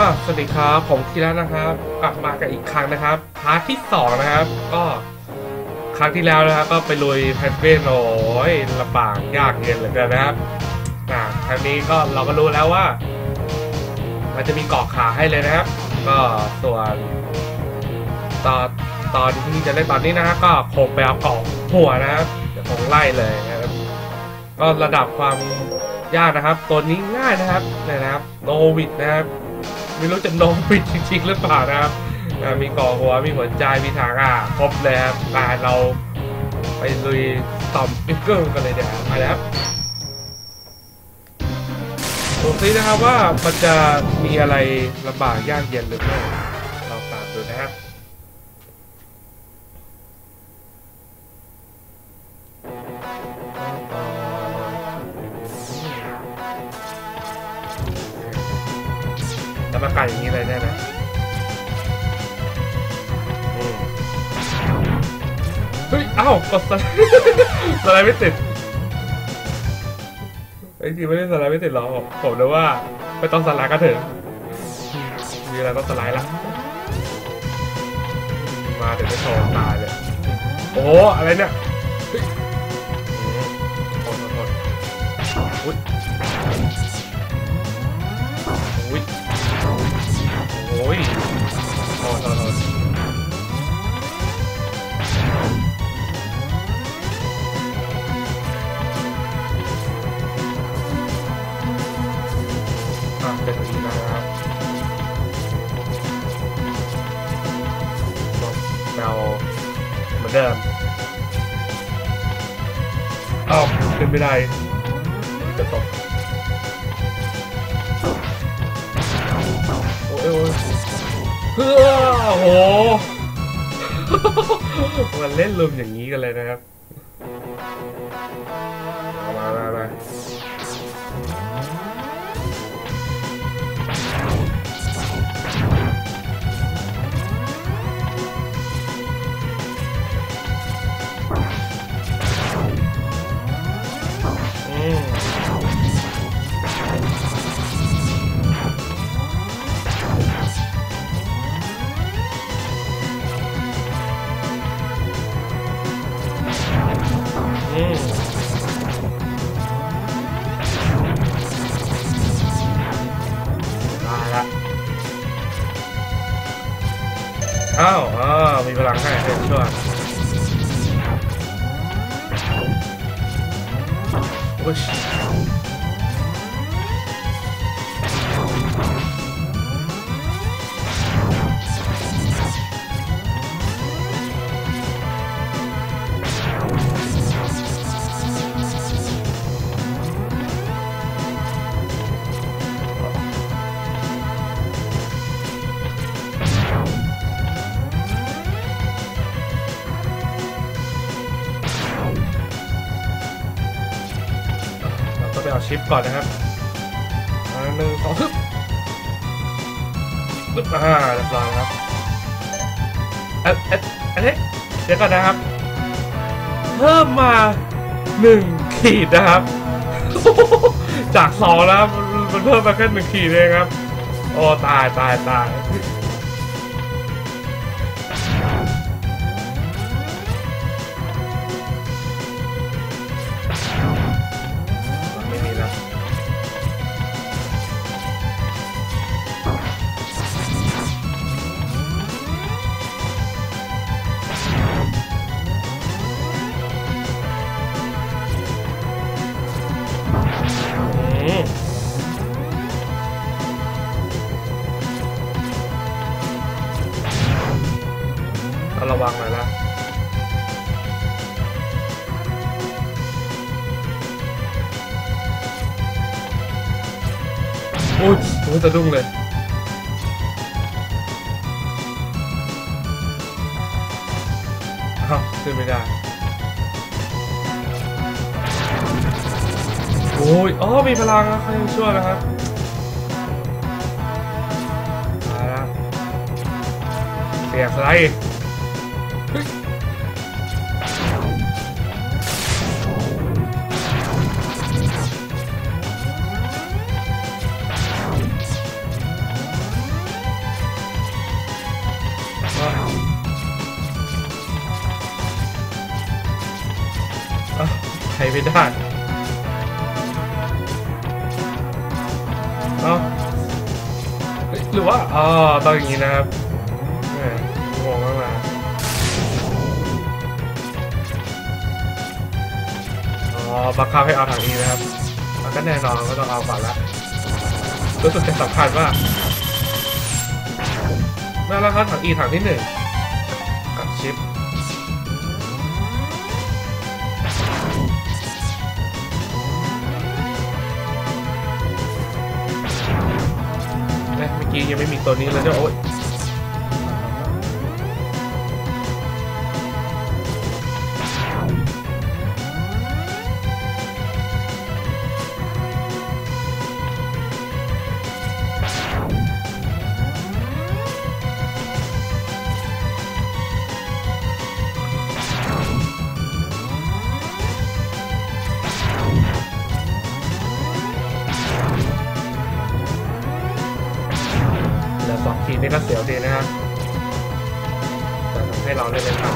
อะสวัสดีครับผมคีระนะครับกลับมากันอีกครั้งนะครับพาร์ทที่สองนะครับ ก็ครั้งที่แล้วนะครับก็ไปลุยแพนเป้โอ้ยลำบากยากเย็นเหลือเกินนะครับอะครั้งนี้ก็เราก็รู้แล้วว่า มันจะมีเกาะขาให้เลยนะครับ ก็ส่วนตอนตอนที่จะเล่นตอนนี้นะฮะก็คงไปเอาเกาะหัวนะครับเดี๋ยวคงไล่เลยนะครับ ก็ระดับความยากนะครับ ตัวนี้ง่ายนะครับเนี่ยนะครับโนวิดนะครับ ไม่รู้จะโนวิดจริงๆหรือเปล่านะครับมีก่อหัวมีหัวใจมีทางอะครบเลยครับมาเราไปลุยต่อมปิกเกิลกันเลยเดี๋ยวมาแล้วครับดูซินะครับว่ามันจะมีอะไรลำบากยากเย็นหรือไม่ จะประกาศอย่างนี้เลยได้ไหมอืมเฮ้ยอ้าวกดสไลด์สไลด์ไม่ติดไอ้ยจริงไม่ได้สไลด์ไม่ติดหรอกผมนึกว่าไม่ต้องสไลด์ก็เถึงมีอะไรต้องสไลด์ละมาถึงไม่โชว์ตายเลยโอ้โหอะไรเนี่ย ไม่ได้ จะตกโอ้ยโอ้ยเฮ้อโอ้โหมันเล่นลุมอย่างนี้กันเลยนะครับ มามามา ก่อนนะครับหนึ่งสองปึ๊บปึ๊บอ่าเรียบร้อยครับเอ๊ะเอ๊ะอันนี้เดี๋ยวก่อนนะครับ เพิ่มมาหนึ่งขีดนะครับ จากสองแล้วมันมันเพิ่มมาแค่หนึ่งขีดเองครับ โอ้ตายตายตายะดุ้งเลยอ้าขึ้นไม่ได้โอ้ยอ๋อมีพลังนะใครช่วยนะครับมาแล้วเสียสไลด์ ไม่ได้เอ้าเฮ้ยหรือว่าอ๋อต้องอย่างนี้นะครับหมงงมากอ๋อบังคับให้เอาถังนี้นะครับแล้วก็แน่นอนก็ต้องเอาก่อนละรู้สึกจะสำคัญมากมาแล้วครับถังอีถังที่หนึ่งกับชิป เอ๊ะเมื่อกี้ยังไม่มีตัวนี้เลยด้วยโอ๊ย ก็เสียวดีนะครับแต่ทำให้เราได้เล่นทันน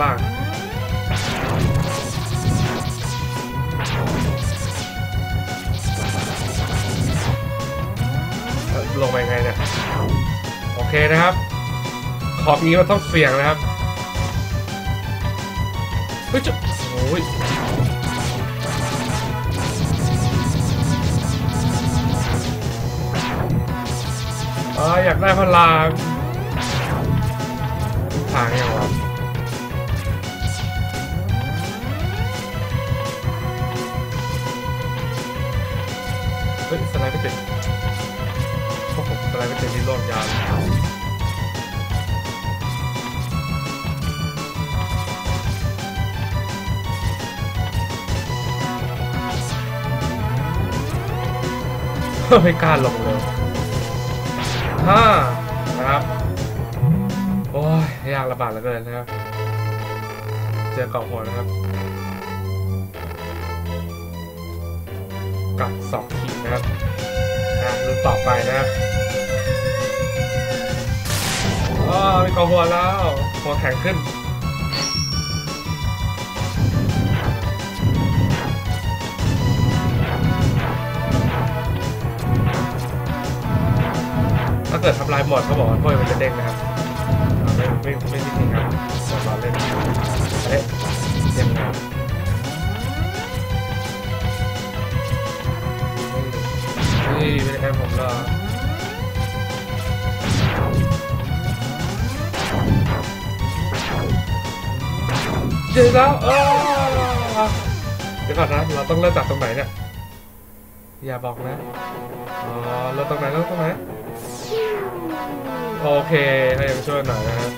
ลงไปข้างล่างลงไปไงเนี่ย โอเคนะครับ ขอบนี้มันต้องเสี่ยงนะครับ เฮ้ยจะโอ้ยอ่าอยากได้พลังทางยังวะ อ้โหสไม่ติดนี่โลดยาวไม่กล้าลงเลยห้านะครับ โอ้ยยากลำบากเหลือเกินนะครับ เจอเกาะหัวนะครับ กับสองขีดนะครับนะรุ่นต่อไปนะครับ อ๋อมีเกหัวแล้ว หัวแข็งขึ้นถ้าเกิดทำลายหมดเขาบอกว่าถ้วยมันจะเด้งนะครับอ่ไม่ไม่ไม่จริงครับเราเล่นเอ๊ะยังไงนี่เป็นแอมผมเหรอ เจอแล้วเดี๋ยวก่อนนะเราต้องเริ่มจากตรงไหนเนี่ย อย่าบอกนะ อ๋อเราตรงไหนเราตรงไหน โอเคให้ยังช่วยหน่อยนะฮะ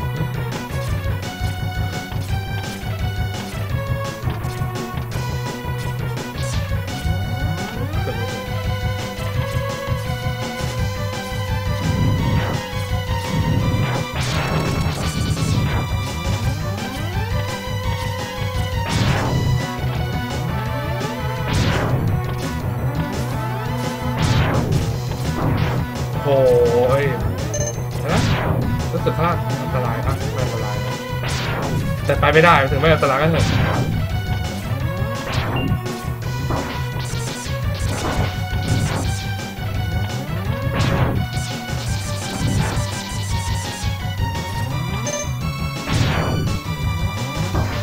แต่ไปไม่ได้ถึงไม่อันตรายก็เถอะ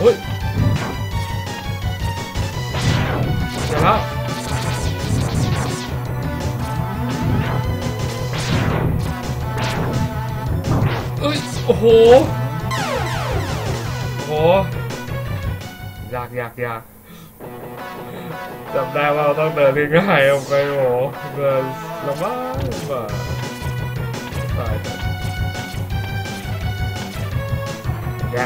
อุ้ยเดี๋ยวแล้วเอ้ย โอ้โห ยากยากยากจำได้ว่าเราต้องเดินง่ายๆออกไปโอ้โหเดินลำบากลำบากตายไปแย่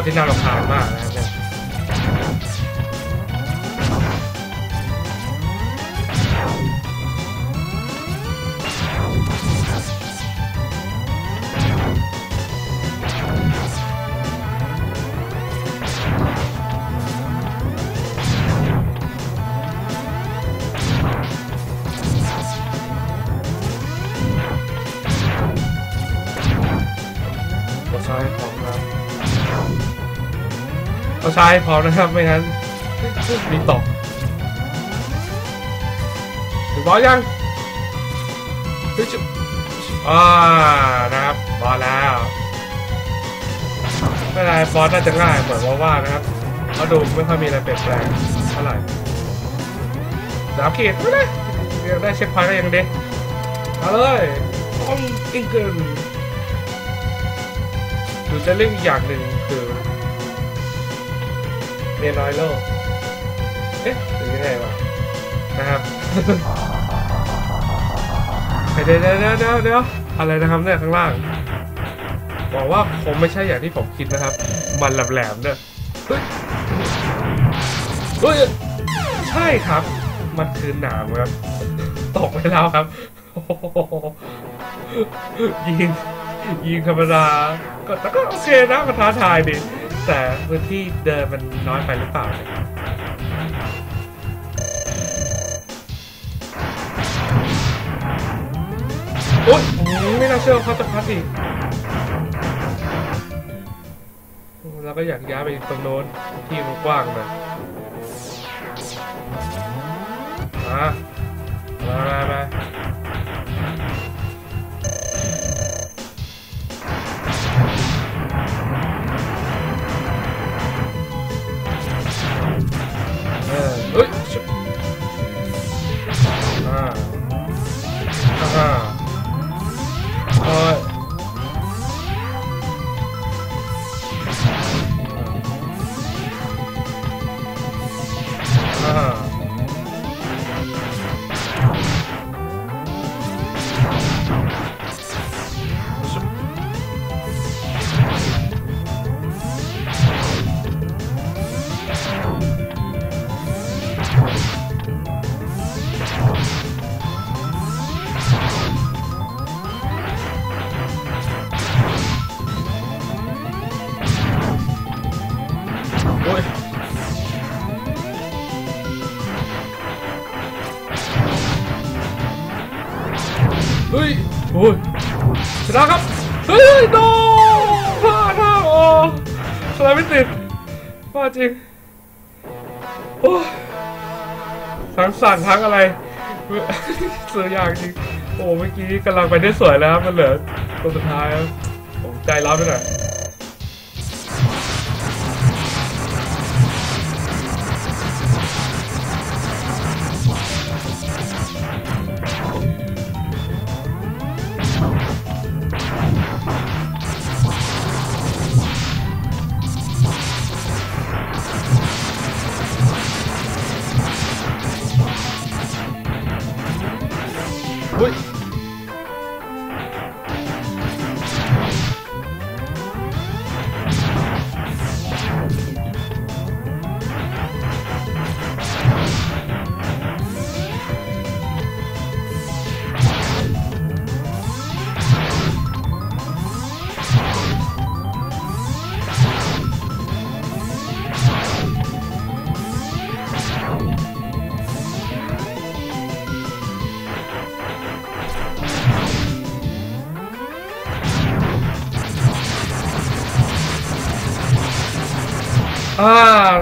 ตัวที่น่ารำคาญมากนะครับเนี่ยซ้ายพร้อม ครับตัวซ้ายพร้อมนะครับไม่งั้นมีตกถึงบอลยังเฮ้ยจุ๊บอ่านะครับบอลแล้วไม่เป็นไรบอลน่าจะง่ายเหมือนว่าว่านะครับเพราดูไม่ค่อยมีอะไรเปลี่ยนแปลงเท่าไหร่สามขีดไม่ได้ยังได้เช็คพอยต์ก็ยังดีมาเลยต้องอิงเกินหรือจะเล่นอีกอย่างหนึ่งคือ เมียน้อยโลก เอ๊ะหรือยังไงวะนะครับเดี๋ยวเดี๋ยวเดี๋ยวเดี๋ยวอะไรนะครับเนี่ยข้างล่างบอกว่าคงไม่ใช่อย่างที่ผมคิดนะครับ มันแหลมๆเนี่ยเฮ้ยเฮ้ยใช่ครับ มันคือหนามครับ ตกไปแล้วครับยิงยิงธรรมดาก็แต่ก็โอเคนะมันท้าทายดี แต่พื้นที่เดินมันน้อยไปหรือเปล่าเนี่ยโอ๊ยไม่น่าเชื่อเขาจะพัดอีกเราก็อยากย้ายไปตรงโน้นที่มันกว้างหน่อยมามามา เฮ้ยโดพลาดท่าโอ้อะไรไม่ติดว่าจริงโอ้ทั้งสั่นทั้งอะไรเสือยากจริงโอ้เมื่อกี้กำลังไปได้สวยแล้วครับมันเหลือตัวสุดท้ายครับผมใจร้อนไปหน่อย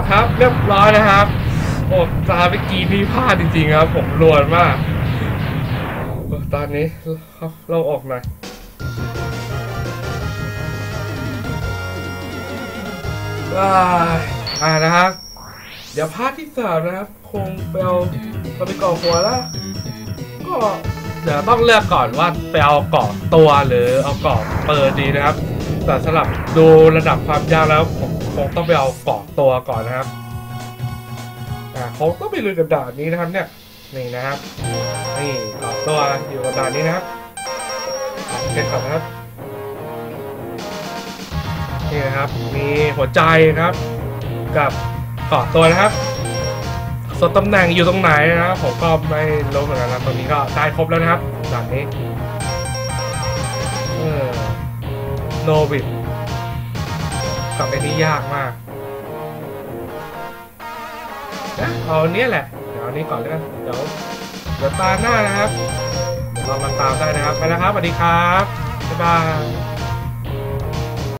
ครับ เรียบร้อยนะครับโอ้ตาเมื่อกี้พี่พลาดจริงๆครับ ผมรวนมากตอนนี้เราออกหน่อยว้าอ่านะครับ เดี๋ยวพาร์ที่สามนะครับ คงไปเอาไปเกาะหัวแล้ว ก็เดี๋ยวต้องเลือกก่อนว่าไปเอาเกาะตัวหรือเอาเกาะเปิดดีนะครับ แต่สลับดูระดับความยากแล้วผม คงต้องไปเอาเกาะตัวก่อนนะครับอ่าคงต้องไปลุยกับด่านนี้นะครับเนี่ยนี่นะครับนี่เกาะตัวอยู่กับด่านนี้นะครับเก็บก่อนนะครับนี่นะครับมีหัวใจนะครับ กับเกาะตัวนะครับส่วนตำแหน่งอยู่ตรงไหนนะครับผมก็ไม่รู้เหมือนกันนะตอนนี้ก็ได้ครบแล้วนะครับด่านนี้เออโนบิด กับไอ้นี่ยากมากนะเอาอันเนี้ยแหละ เดี๋ยวเอนนี้ก่อนเลยกันเดี๋ยวเดี๋ยวตาหน้านะครับเดี๋ยวลองมาตามได้นะครับ ไปแล้วครับ สวัสดีครับ บ๊ายบาย